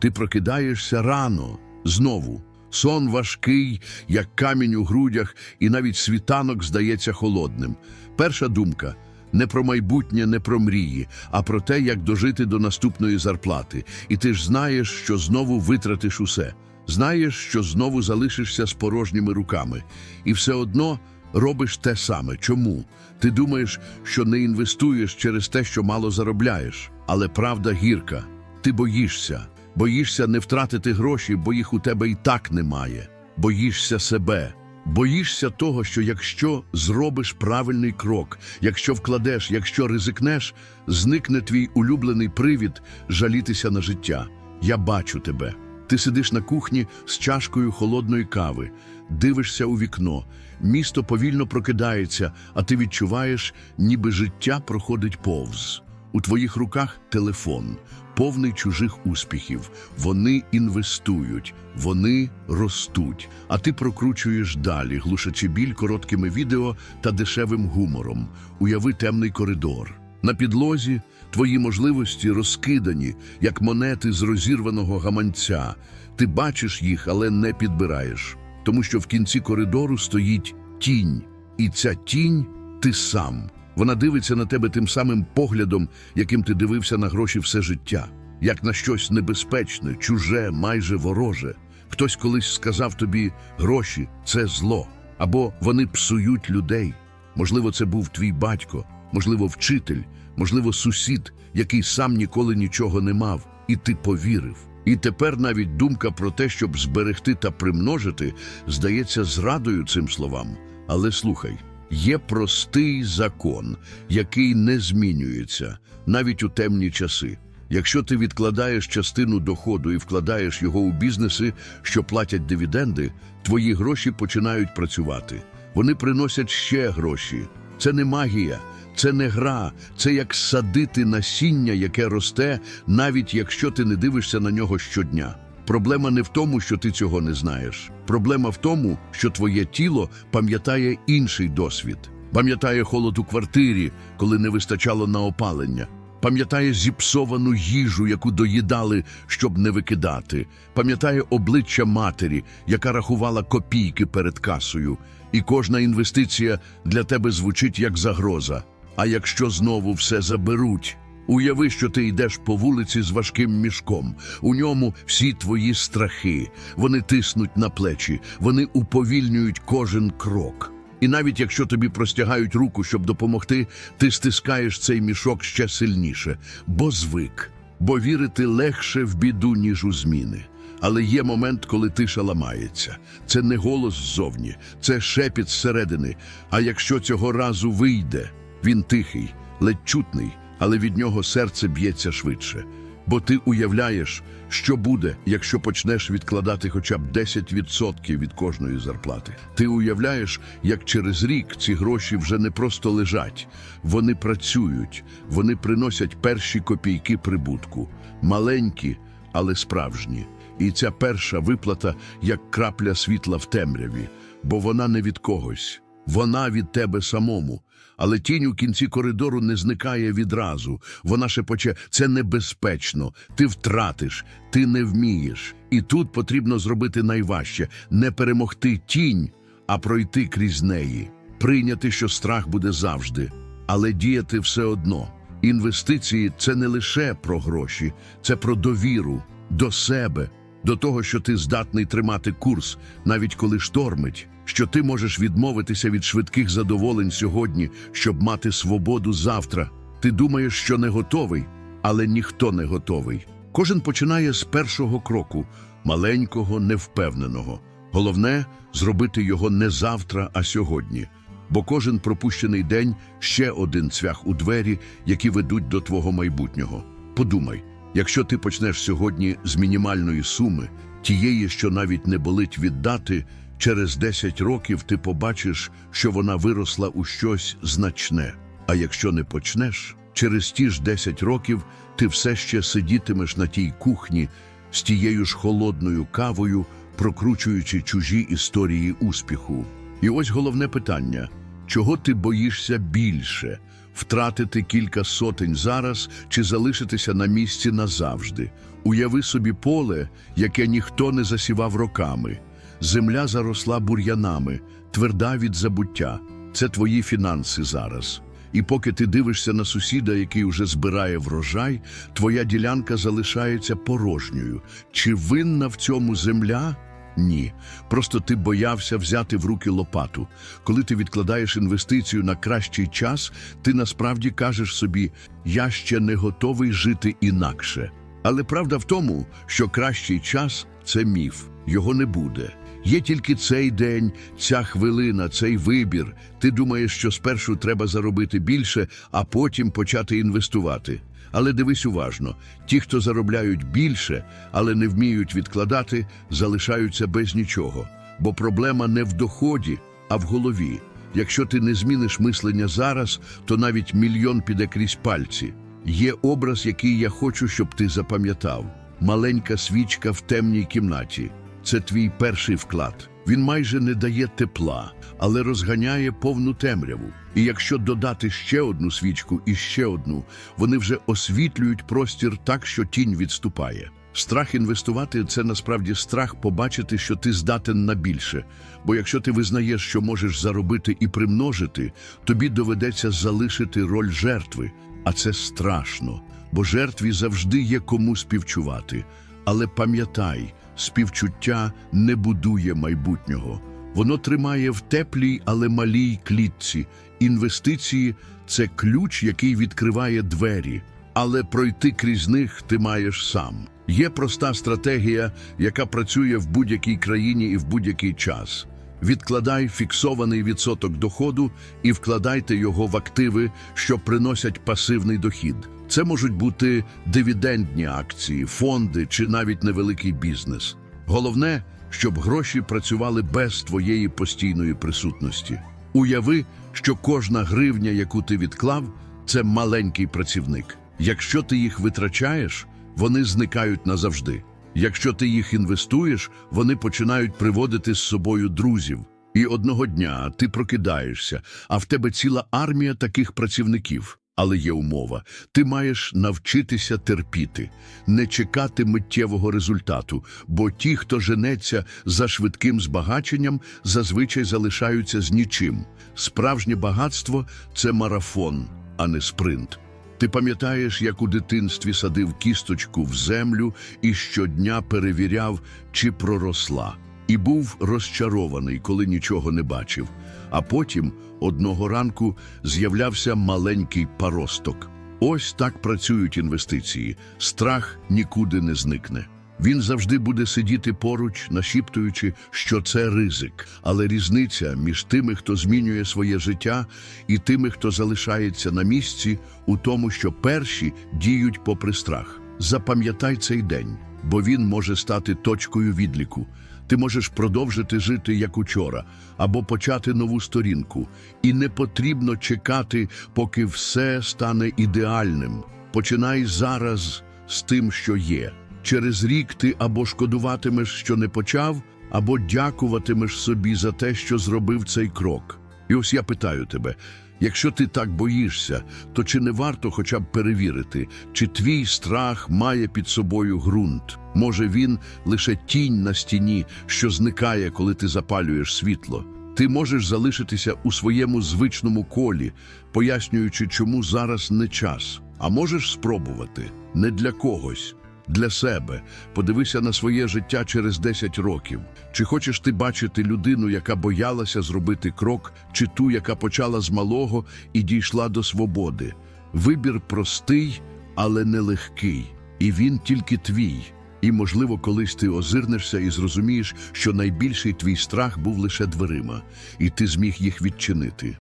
Ти прокидаєшся рано, знову. Сон важкий, як камінь у грудях, і навіть світанок здається холодним. Перша думка не про майбутнє, не про мрії, а про те, як дожити до наступної зарплати. І ти ж знаєш, що знову витратиш усе. Знаєш, що знову залишишся з порожніми руками. І все одно робиш те саме. Чому? Ти думаєш, що не інвестуєш через те, що мало заробляєш. Але правда гірка. Ти боїшся. Боїшся не втратити гроші, бо їх у тебе і так немає. Боїшся себе. Боїшся того, що якщо зробиш правильний крок, якщо вкладеш, якщо ризикнеш, зникне твій улюблений привід жалітися на життя. Я бачу тебе. Ти сидиш на кухні з чашкою холодної кави, дивишся у вікно, місто повільно прокидається, а ти відчуваєш, ніби життя проходить повз. У твоїх руках телефон, повний чужих успіхів. Вони інвестують, вони ростуть. А ти прокручуєш далі, глушачи біль короткими відео та дешевим гумором. Уяви темний коридор. На підлозі твої можливості розкидані, як монети з розірваного гаманця. Ти бачиш їх, але не підбираєш, тому що в кінці коридору стоїть тінь, і ця тінь ти сам. Вона дивиться на тебе тим самим поглядом, яким ти дивився на гроші все життя, як на щось небезпечне, чуже, майже вороже. Хтось колись сказав тобі гроші це зло, або вони псують людей. Можливо, це був твій батько, можливо, вчитель, можливо, сусід, який сам ніколи нічого не мав, і ти повірив. І тепер навіть думка про те, щоб зберегти та примножити, здається зрадою цим словам. Але слухай, є простий закон, який не змінюється навіть у темні часи. Якщо ти відкладаєш частину доходу і вкладаєш його у бізнеси, що платять дивіденди, твої гроші починають працювати. Вони приносять ще гроші. Це не магія, це не гра, це як садити насіння, яке росте, навіть якщо ти не дивишся на нього щодня. Проблема не в тому, що ти цього не знаєш. Проблема в тому, що твоє тіло пам'ятає інший досвід, пам'ятає холод у квартирі, коли не вистачало на опалення. Пам'ятає зіпсовану їжу, яку доїдали, щоб не викидати. Пам'ятає обличчя матері, яка рахувала копійки перед касою. І кожна інвестиція для тебе звучить як загроза. А якщо знову все заберуть? Уяви, що ти йдеш по вулиці з важким мішком. У ньому всі твої страхи. Вони тиснуть на плечі, вони уповільнюють кожен крок. І навіть якщо тобі простягають руку, щоб допомогти, ти стискаєш цей мішок ще сильніше, бо звик, бо вірити легше в біду, ніж у зміни. Але є момент, коли тиша ламається. Це не голос ззовні, це шепіт зсередини. А якщо цього разу вийде, він тихий, ледь чутний, але від нього серце б'ється швидше. Бо ти уявляєш, що буде, якщо почнеш відкладати хоча б 10% від кожної зарплати. Ти уявляєш, як через рік ці гроші вже не просто лежать, вони працюють, вони приносять перші копійки прибутку, маленькі, але справжні. І ця перша виплата як крапля світла в темряві, бо вона не від когось, вона від тебе самому. Але тінь у кінці коридору не зникає відразу. Вона шепоче це небезпечно, ти втратиш, ти не вмієш. І тут потрібно зробити найважче не перемогти тінь, а пройти крізь неї, прийняти, що страх буде завжди, але діяти все одно. Інвестиції це не лише про гроші, це про довіру до себе, до того, що ти здатний тримати курс, навіть коли штормить, що ти можеш відмовитися від швидких задоволень сьогодні, щоб мати свободу завтра. Ти думаєш, що не готовий, але ніхто не готовий. Кожен починає з першого кроку, маленького, невпевненого. Головне зробити його не завтра, а сьогодні. Бо кожен пропущений день ще один цвях у двері, які ведуть до твого майбутнього. Подумай, якщо ти почнеш сьогодні з мінімальної суми, тієї, що навіть не болить віддати, через 10 років ти побачиш, що вона виросла у щось значне. А якщо не почнеш, через ті ж 10 років ти все ще сидітимеш на тій кухні з тією ж холодною кавою, прокручуючи чужі історії успіху. І ось головне питання: чого ти боїшся більше втратити кілька сотень зараз чи залишитися на місці назавжди. Уяви собі поле, яке ніхто не засівав роками. Земля заросла бур'янами, тверда від забуття. Це твої фінанси зараз. І поки ти дивишся на сусіда, який уже збирає врожай, твоя ділянка залишається порожньою. Чи винна в цьому земля? Ні. Просто ти боявся взяти в руки лопату. Коли ти відкладаєш інвестицію на кращий час, ти насправді кажеш собі: я ще не готовий жити інакше. Але правда в тому, що кращий час це міф, його не буде. Є тільки цей день, ця хвилина, цей вибір. Ти думаєш, що спершу треба заробити більше, а потім почати інвестувати. Але дивись уважно: ті, хто заробляють більше, але не вміють відкладати, залишаються без нічого. Бо проблема не в доході, а в голові. Якщо ти не зміниш мислення зараз, то навіть мільйон піде крізь пальці. Є образ, який я хочу, щоб ти запам'ятав. Маленька свічка в темній кімнаті. Це твій перший вклад. Він майже не дає тепла, але розганяє повну темряву. І якщо додати ще одну свічку і ще одну, вони вже освітлюють простір так, що тінь відступає. Страх інвестувати це насправді страх побачити, що ти здатен на більше. Бо якщо ти визнаєш, що можеш заробити і примножити, тобі доведеться залишити роль жертви. А це страшно, бо жертві завжди є кому співчувати. Але пам'ятай, співчуття не будує майбутнього. Воно тримає в теплій, але малій клітці. Інвестиції це ключ, який відкриває двері, але пройти крізь них ти маєш сам. Є проста стратегія, яка працює в будь-якій країні і в будь-який час. Відкладай фіксований відсоток доходу і вкладайте його в активи, що приносять пасивний дохід. Це можуть бути дивідендні акції, фонди чи навіть невеликий бізнес. Головне, щоб гроші працювали без твоєї постійної присутності. Уяви, що кожна гривня, яку ти відклав, це маленький працівник. Якщо ти їх витрачаєш, вони зникають назавжди. Якщо ти їх інвестуєш, вони починають приводити з собою друзів. І одного дня ти прокидаєшся, а в тебе ціла армія таких працівників. Але є умова. Ти маєш навчитися терпіти, не чекати миттєвого результату, бо ті, хто женеться за швидким збагаченням, зазвичай залишаються з нічим. Справжнє багатство це марафон, а не спринт. Ти пам'ятаєш, як у дитинстві садив кісточку в землю і щодня перевіряв, чи проросла. І був розчарований, коли нічого не бачив. А потім одного ранку з'являвся маленький паросток. Ось так працюють інвестиції. Страх нікуди не зникне. Він завжди буде сидіти поруч, нашіптуючи, що це ризик. Але різниця між тими, хто змінює своє життя, і тими, хто залишається на місці, у тому, що перші діють попри страх. Запам'ятай цей день, бо він може стати точкою відліку. Ти можеш продовжити жити як учора, або почати нову сторінку. І не потрібно чекати, поки все стане ідеальним. Починай зараз з тим, що є. Через рік ти або шкодуватимеш, що не почав, або дякуватимеш собі за те, що зробив цей крок. І ось я питаю тебе: якщо ти так боїшся, то чи не варто хоча б перевірити, чи твій страх має під собою ґрунт? Може він лише тінь на стіні, що зникає, коли ти запалюєш світло? Ти можеш залишитися у своєму звичному колі, пояснюючи, чому зараз не час. А можеш спробувати не для когось, для себе. Подивися на своє життя через 10 років. Чи хочеш ти бачити людину, яка боялася зробити крок, чи ту, яка почала з малого і дійшла до свободи? Вибір простий, але нелегкий, і він тільки твій. І, можливо, колись ти озирнешся і зрозумієш, що найбільший твій страх був лише дверима, і ти зміг їх відчинити.